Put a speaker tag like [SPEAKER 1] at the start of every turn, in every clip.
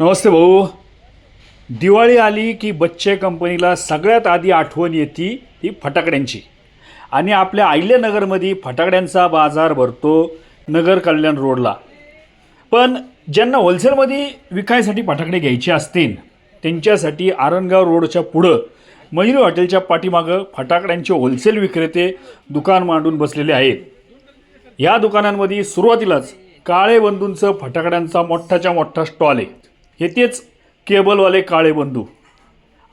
[SPEAKER 1] नमस्ते भाऊ. दिवाळी आली की बच्चे कंपनीला सगळ्यात आधी आठवण येते ही फटाकड्यांची. आणि आपल्या अहिल्यानगरमध्ये फटाकड्यांचा बाजार भरतो नगर कल्याण रोडला. पण ज्यांना होलसेलमध्ये विकायसाठी फटाकडे घ्यायचे असतील त्यांच्यासाठी आरणगाव रोडच्या पुढं मयुरी हॉटेलच्या पाठीमागं फटाकड्यांचे होलसेल विक्रेते दुकान मांडून बसलेले आहेत. या दुकानांमध्ये सुरुवातीलाच काळे बंधूंचं फटाकड्यांचा मोठाच्या मोठा स्टॉल आहे. हे तेच केबलवाले काळे बंधू.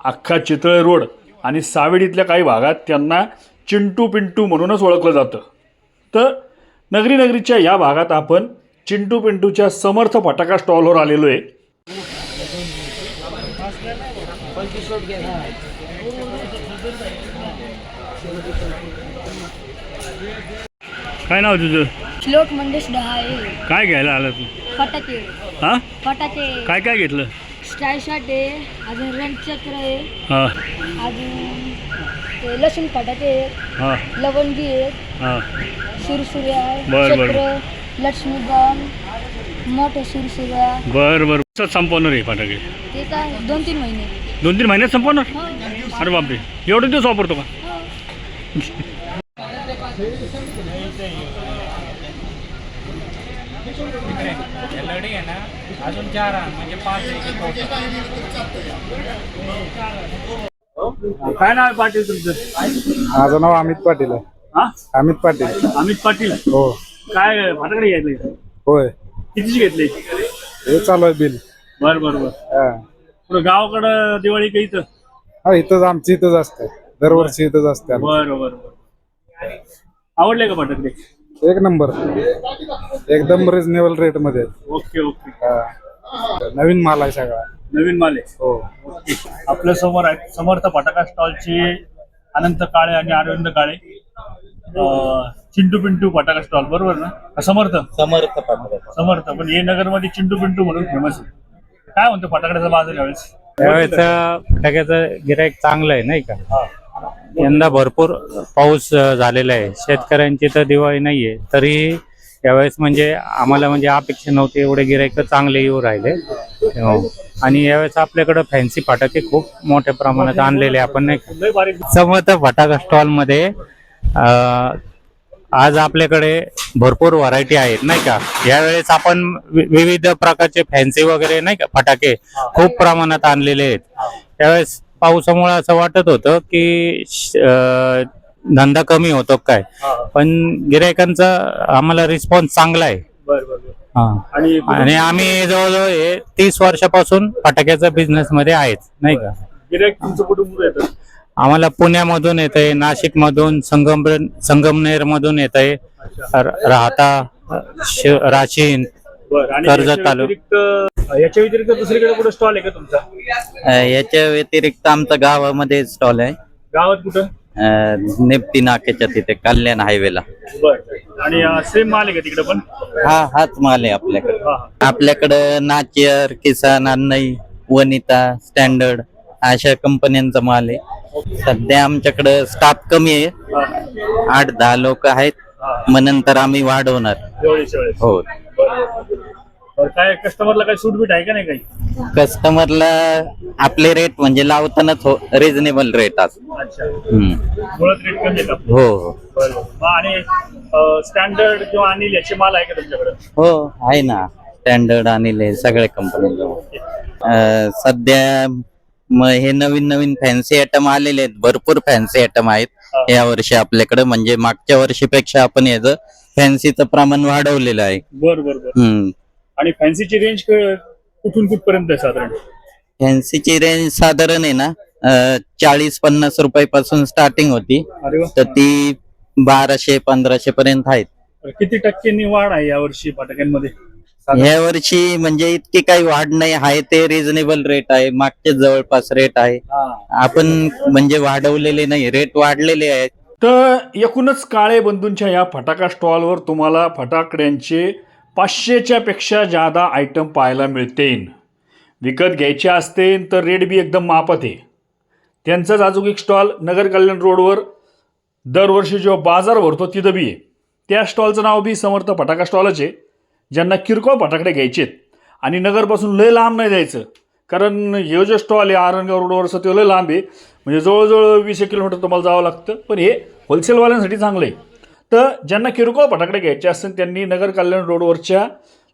[SPEAKER 1] अख्खा चितळे रोड आणि सावेडीतल्या काही भागात त्यांना चिंटू पिंटू म्हणूनच ओळखलं जातं. तर नगरी नगरीच्या या भागात आपण चिंटू पिंटूच्या समर्थ फटाका स्टॉलवर आलेलो आहे काय नाव तुझं?
[SPEAKER 2] श्लोक मंदेश डहाळे.
[SPEAKER 1] काय घ्यायला आलं तू?
[SPEAKER 2] फटाके.
[SPEAKER 1] हां?
[SPEAKER 2] फटाके.
[SPEAKER 1] काय काय घेतलं?
[SPEAKER 2] स्टाय शॉट आहे अजून रणचक्र आहे
[SPEAKER 1] हां.
[SPEAKER 2] अजून ते लसूण फटाके आहेत
[SPEAKER 1] हां.
[SPEAKER 2] लवंगी आहेत
[SPEAKER 1] हां.
[SPEAKER 2] सुरसुऱ्या
[SPEAKER 1] बर, बर.
[SPEAKER 2] चक्र लक्ष्मीबॉम्ब मोठे सुरसुऱ्या.
[SPEAKER 1] बरं बरं. कसं संपवणार आहे फटाके?
[SPEAKER 2] ते काय दोन तीन महिने.
[SPEAKER 1] दोन तीन महिन्यात संपवणार?
[SPEAKER 2] हो.
[SPEAKER 1] अरे बापरे. एवढे दिवस वापरतो का?
[SPEAKER 2] हो.
[SPEAKER 3] लढी आहे ना अजून चार आण म्हणजे पाच.
[SPEAKER 1] काय नाव आहे पाटील तुमचं.
[SPEAKER 4] माझं नाव अमित पाटील आहे.
[SPEAKER 1] हां?
[SPEAKER 4] अमित पाटील.
[SPEAKER 1] अमित पाटील?
[SPEAKER 4] हो.
[SPEAKER 1] काय फटाकडे घ्यायचे
[SPEAKER 4] होय.
[SPEAKER 1] कितीची घेतली?
[SPEAKER 4] हे चालू आहे बिल.
[SPEAKER 1] बरं बरं बरं.
[SPEAKER 4] हा.
[SPEAKER 1] पुढं गावाकडं दिवाळी काही इथं?
[SPEAKER 4] हा, इथंच आमची इथंच असते. दरवर्षी इथंच असते.
[SPEAKER 1] बरं बरं आवडले का फटाकडे
[SPEAKER 4] एक नंबर. एकदम रिजनेबल रेटमध्ये.
[SPEAKER 1] Okay okay.
[SPEAKER 4] नवीन माल आहे सगळा.
[SPEAKER 1] नवीन माल आहे.
[SPEAKER 4] हो.
[SPEAKER 1] ओके. आपल्यासमोर आहे समर्थ फटाका स्टॉलचे अनंत काळे आणि अरविंद काळे. अं, चिंटू पिंटू फटाका स्टॉल बरोबर ना? समर्थ?
[SPEAKER 3] समर्थ
[SPEAKER 1] समर्थ. पण हे नगरमध्ये चिंटू पिंटू म्हणून फेमस आहे. काय म्हणतो फटाकड्याचा बाजार यावेळेस?
[SPEAKER 5] त्यावेळेचं फटाक्याचं गिराईक चांगलं आहे नाही का?
[SPEAKER 1] हा.
[SPEAKER 5] यंदा भरपूर पाऊस झालेला आहे. शेतकऱ्यांची तर दिवाळी नाहीये. तरी यावेळेस म्हणजे आम्हाला म्हणजे अपेक्षा नव्हती एवढे गिराईक चांगले येऊ राहिले. हो. आणि यावेळेस आपल्याकडे फॅन्सी फटाके खूप मोठ्या प्रमाणात आणलेले आपण नाही समर्थ फटाका स्टॉलमध्ये आज आपल्याकडे भरपूर व्हरायटी आहेत नाही का? यावेळेस आपण विविध प्रकारचे फॅन्सी वगैरे नाही का फटाके खूप प्रमाणात आणलेले आहेत. त्यावेळेस पावसामुळे असं वाटत होतं की धंदा कमी होतो काय. पण गिरायकांचा आम्हाला रिस्पॉन्स चांगला आहे.
[SPEAKER 1] आणि
[SPEAKER 5] आम्ही जवळजवळ हे तीस वर्षापासून फटाक्याचा बिझनेस मध्ये आहेत नाही का
[SPEAKER 1] येतं
[SPEAKER 5] आम्हाला पुण्यामधून येत आहे नाशिक मधून संगम संगमनेर मधून येत आहे राहता राशीन कर्जत तालुका.
[SPEAKER 1] याच्या व्यतिरिक्त दुसरीकडे कुठं स्टॉल आहे का तुमचा?
[SPEAKER 6] अ, याच्या व्यतिरिक्त आमचा गावामध्ये स्टॉल आहे.
[SPEAKER 1] गावात कुठं?
[SPEAKER 6] अ, नेप्ती नाक्याच्या तिथे कल्याण हायवेला.
[SPEAKER 1] बरं. आणि सेम माल आहे का तिकडे पण?
[SPEAKER 6] हा हाच माल आहे आपल्याकडे.
[SPEAKER 1] हा हा.
[SPEAKER 6] आपल्याकडं नाचियर किसान अन्नई वनिता स्टँडर्ड अशा कंपन्यांचा माल आहे. सध्या आमच्याकडं स्टाफ कमी आहे.
[SPEAKER 1] हा.
[SPEAKER 6] आठ दहा लोक आहेत. मग नंतर आम्ही वाढवणार.
[SPEAKER 1] वेळेस
[SPEAKER 6] हो.
[SPEAKER 1] बरं. काय कस्टमरला काही सूट बीट आहे का नाही काही?
[SPEAKER 6] कस्टमरला आपले रेट म्हणजे लावतानाच हो रिझनेबल रेट
[SPEAKER 1] अच्छा.
[SPEAKER 6] हम्म.
[SPEAKER 1] मुळात रेट कमी.
[SPEAKER 6] हो हो.
[SPEAKER 1] बरं मग आणि स्टँडर्ड किंवा अनिल याचे माल आहे का तुमच्याकडे?
[SPEAKER 6] हो आहे ना. स्टँडर्ड आणि सगळ्या कंपनीला सध्या मग हे नवीन नवीन फॅन्सी आयटम आलेले आहेत. भरपूर फॅन्सी आयटम आहेत. या वर्षी आपल्याकडे म्हणजे मागच्या वर्षीपेक्षा आपण याचं फॅन्सीचं प्रमाण वाढवलेलं आहे.
[SPEAKER 1] बरं बरं बरं.
[SPEAKER 6] हम्म.
[SPEAKER 1] आणि फॅन्सीची रेंज कुठून कुठपर्यंत आहे साधारण?
[SPEAKER 6] फॅन्सीची रेंज साधारण आहे ना चाळीस पन्नास रुपयापासून स्टार्टिंग होती.
[SPEAKER 1] अरे वा.
[SPEAKER 6] तर ती बाराशे पंधराशे पर्यंत आहेत.
[SPEAKER 1] किती टक्क्यांनी वाढ आहे यावर्षी फटाक्यांमध्ये?
[SPEAKER 6] या वर्षी म्हणजे इतकी काही वाढ नाही आहे ते रिझनेबल रेट आहे. मागचे जवळपास रेट आहे.
[SPEAKER 1] हा.
[SPEAKER 6] आपण म्हणजे वाढवलेले नाही रेट वाढलेले आहेत.
[SPEAKER 1] तर एकूणच काळे बंधूंच्या या फटाका स्टॉलवर तुम्हाला फटाकड्यांचे पाचशेच्या पेक्षा जादा आयटम पाहायला मिळते विकत घ्यायचे असतेन तर रेट बी एकदम मापत आहे. त्यांचाच अजून एक स्टॉल नगर कल्याण रोडवर दरवर्षी जेव्हा बाजार भरतो तिथं बी आहे. त्या स्टॉलचं नाव बी समर्थ फटाका स्टॉलच आहे. ज्यांना किरकोळ फटाकडे घ्यायचे आहेत आणि नगरपासून लय लांब नाही जायचं. कारण हे जे स्टॉल आहे आरणगाव रोडवरचं ते लय लांब आहे. म्हणजे जवळजवळ वीस एक किलोमीटर तुम्हाला जावं लागतं. पण हे होलसेलवाल्यांसाठी चांगलं आहे. तर ज्यांना किरकोळ फटाकडे घ्यायचे असतील त्यांनी नगर कल्याण रोडवरच्या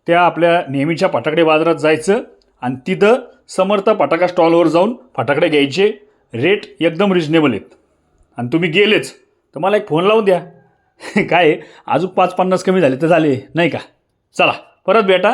[SPEAKER 1] त्या आपल्या नेहमीच्या फटाकडे बाजारात जायचं आणि तिथं समर्थ फटाका स्टॉलवर जाऊन फटाकडे घ्यायचे. रेट एकदम रिजनेबल आहेत. आणि तुम्ही गेलेच तर मला एक फोन लावून द्या. काय अजून पाच पन्नास कमी झाले तर झाले नाही का? चला परत भेटा.